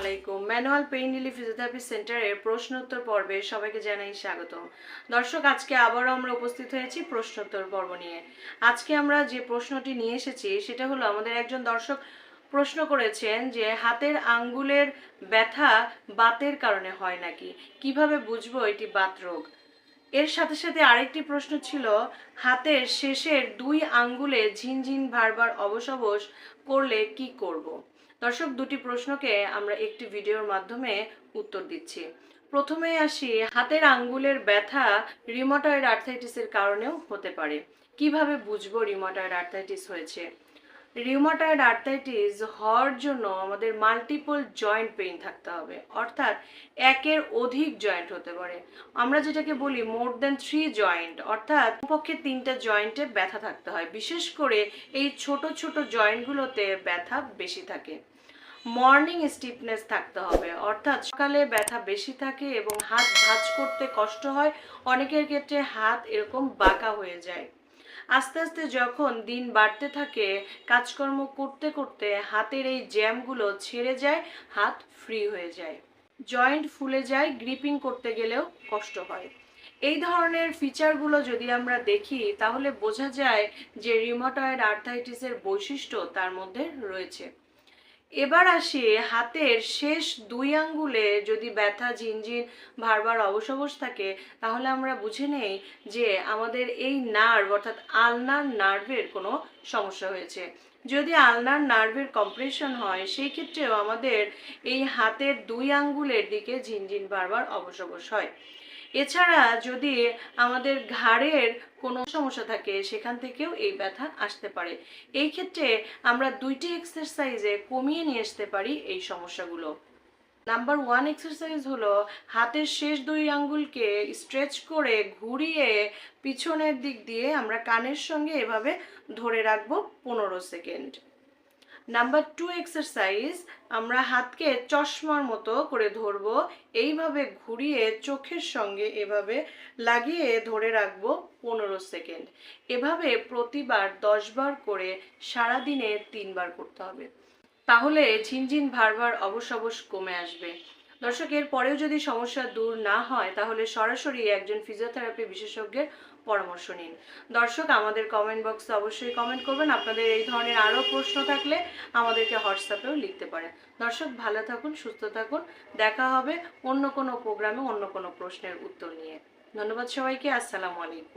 আলাইকুম। Manual pain relief physiotherapy সেন্টারের প্রশ্নোত্তর পর্বে সবাইকে জানাই স্বাগতম। দর্শক, আজকে আবারও আমরা উপস্থিত হয়েছি প্রশ্নোত্তর পর্ব নিয়ে। আজকে আমরা যে প্রশ্নটি নিয়ে এসেছি, সেটা হলো আমাদের একজন দর্শক প্রশ্ন করেছেন যে, হাতের আঙ্গুলের ব্যথা বাতের কারণে হয় নাকি? কীভাবে বুঝব এটি বাত রোগ? এর সাথে সাথে আরেকটি প্রশ্ন ছিল, হাতের শেষের দুই আঙ্গুলে ঝিনঝিন ভারবার অবশ অবশ করলে কি করব। দর্শক, দুটি প্রশ্নকে আমরা একটি ভিডিওর মাধ্যমে উত্তর দিচ্ছি। প্রথমে আসি, হাতের আঙ্গুলের ব্যথা রিমোটয়েড আর্থাইটিসের কারণেও হতে পারে। কীভাবে বুঝব রিমোটয়েড আর্থাইটিস হয়েছে? রিউমাটয়েড আর্থাইটিস হওয়ার জন্য আমাদের মাল্টিপল জয়েন্ট পেইন থাকতে হবে। অর্থাৎ একের অধিক জয়েন্ট হতে পারে। আমরা যেটাকে বলি মোর দেন থ্রি জয়েন্ট অর্থাৎ পক্ষে তিনটা জয়েন্টে ব্যথা থাকতে হয়। বিশেষ করে এই ছোট ছোট জয়েন্টগুলোতে ব্যথা বেশি থাকে। মর্নিং স্টিফনেস থাকতে হবে, অর্থাৎ সকালে ব্যথা বেশি থাকে এবং হাত ভাঁজ করতে কষ্ট হয়, অনেকের ক্ষেত্রে হাত এরকম বাঁকা হয়ে যায়। আস্তে আস্তে যখন দিন বাড়তে থাকে, কাজকর্ম করতে করতে হাতের এই জ্যামগুলো ছেড়ে যায়, হাত ফ্রি হয়ে যায়। জয়েন্ট ফুলে যায় গ্রিপিং করতে গেলেও কষ্ট হয়। এই ধরনের ফিচারগুলো যদি আমরা দেখি, তাহলে বোঝা যায় যে রিমোটয়েড আর্থাইটিসের বৈশিষ্ট্য তার মধ্যে রয়েছে। এবার আসি হাতের শেষ দুই আঙ্গুলে যদি ব্যথা, ঝিনঝিন ভারবার অবশ অবশ থাকে, তাহলে আমরা বুঝে নেই যে আমাদের এই নার্ভ, অর্থাৎ আলনার নার্ভের কোনো সমস্যা হয়েছে। যদি আলনার নার্ভের কম্প্রেশন হয়, সেই ক্ষেত্রেও আমাদের এই হাতের দুই আঙ্গুলের দিকে ঝিনঝিন, বারবার অবশ অবশ হয়। এছাড়া যদি আমাদের ঘাড়ের কোনো সমস্যা থাকে, সেখান থেকেও এই ব্যথা আসতে পারে। এই ক্ষেত্রে আমরা দুইটি এক্সারসাইজে কমিয়ে নিয়ে আসতে পারি এই সমস্যাগুলো। নাম্বার ওয়ান এক্সারসাইজ হলো হাতের শেষ দুই আঙ্গুলকে স্ট্রেচ করে ঘুরিয়ে পিছনের দিক দিয়ে আমরা কানের সঙ্গে এভাবে ধরে রাখব পনেরো সেকেন্ড। নাম্বার টু এক্সারসাইজ আমরা হাতকে চশমার মতো করে ধরব। এইভাবে ঘুরিয়ে চোখের সঙ্গে এভাবে লাগিয়ে ধরে রাখব পনেরো সেকেন্ড। এভাবে প্রতিবার দশবার করে সারাদিনে তিনবার করতে হবে। তাহলে ঝিনঝিন ভারবার অবশ অবশ কমে আসবে। দর্শক এর পরেও যদি সমস্যা দূর না হয়, তাহলে সরাসরি একজন ফিজিওথেরাপি বিশেষজ্ঞের পরামর্শ নিন। দর্শক, আমাদের কমেন্ট বক্সে অবশ্যই কমেন্ট করবেন। আপনাদের এই ধরনের আরও প্রশ্ন থাকলে আমাদেরকে হোয়াটসঅ্যাপেও লিখতে পারেন। দর্শক, ভালো থাকুন, সুস্থ থাকুন। দেখা হবে অন্য কোনো প্রোগ্রামে অন্য কোনো প্রশ্নের উত্তর নিয়ে। ধন্যবাদ সবাইকে। আসসালামু আলাইকুম।